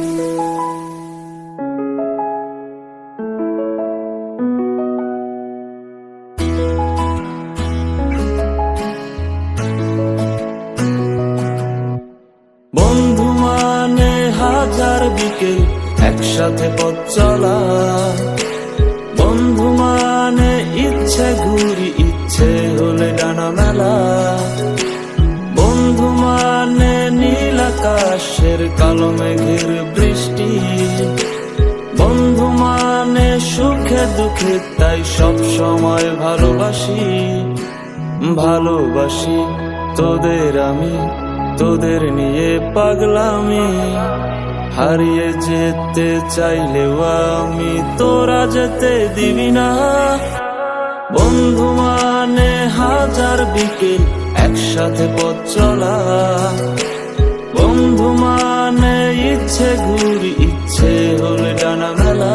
বন্ধু মানে হাজার বিকেল, একসাথে পথ চলা। বন্ধু মানে ইচ্ছে, ঘুরি ইচ্ছে হলে ডানা মেলা। বন্ধু মানে নীল আকাশ আকাশের কালো মেঘের বৃষ্টি। বন্ধু মানে সুখে দুঃখে, তাই সব সময় ভালোবাসি। ভালোবাসি তোদের আমি, তোদের নিয়ে পাগলামি। হারিয়ে যেতে চাইলেও আমি তোরা যেতে দিবি না। বন্ধু মানে হাজার বিকেল, একসাথে পথ চলা। ইচ্ছে ঘুরি ইচ্ছে হলে ডানা মেলা।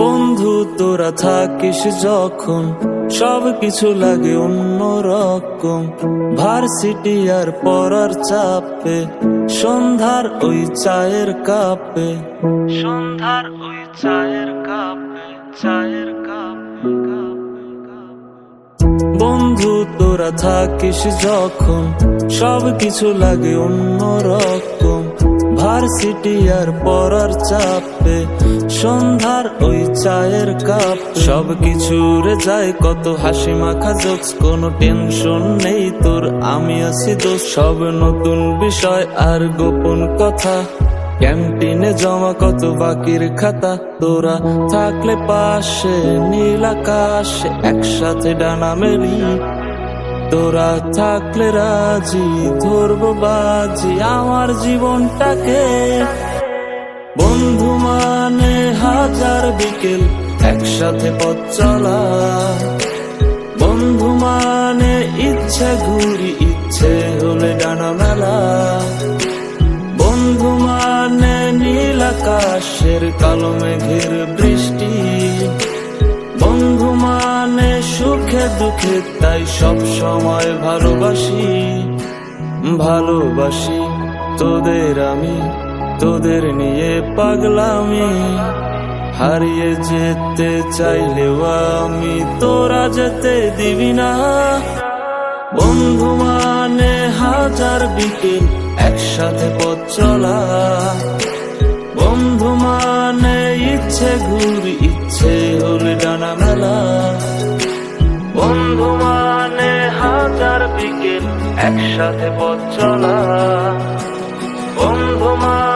বন্ধু তোরা থাকিস যখন সব কিছু লাগে অন্য রকম। ভার্সিটি আর পড়ার চাপে, সন্ধ্যার ওই চায়ের কাপে। সন্ধ্যার ওই চায়ের কাপে, চায়ের বন্ধু, তোরা থাকিস যখন, সব কিছু লাগে অন্য রকম। ভার্সিটি আর পড়ার চাপে সন্ধ্যার ওই চায়ের কাপ সব রে যায় কত হাসি মাখা জোকস কোনো টেনশন নেই তোর আমি আছি দোষ সব নতুন বিষয় আর গোপন কথা ক্যান্টিনে জমা কত বাকির খাতা তোরা থাকলে পাশে নীল আকাশ একসাথে ডানা মেলি তোরা থাকলে রাজি, ধরবো বাজি, আমার জীবনটাকে। বন্ধু মানে হাজার বিকেল, একসাথে পথ চলা। বন্ধু মানে ইচ্ছে, ঘুরি ইচ্ছে হলে ডানা মেলা। বন্ধু মানে নীল আকাশের কালো মেঘের বৃষ্টি সুখে দুঃখে, তাই সব সময় ভালোবাসি। ভালোবাসি তোদের আমি, তোদের নিয়ে পাগলামি। হারিয়ে যেতে চাইলেও আমি তোরা যেতে দিবি না। বন্ধু মানে হাজার বিকেল, একসাথে পথ চলা একসাথে পথ চলা বন্ধু মানে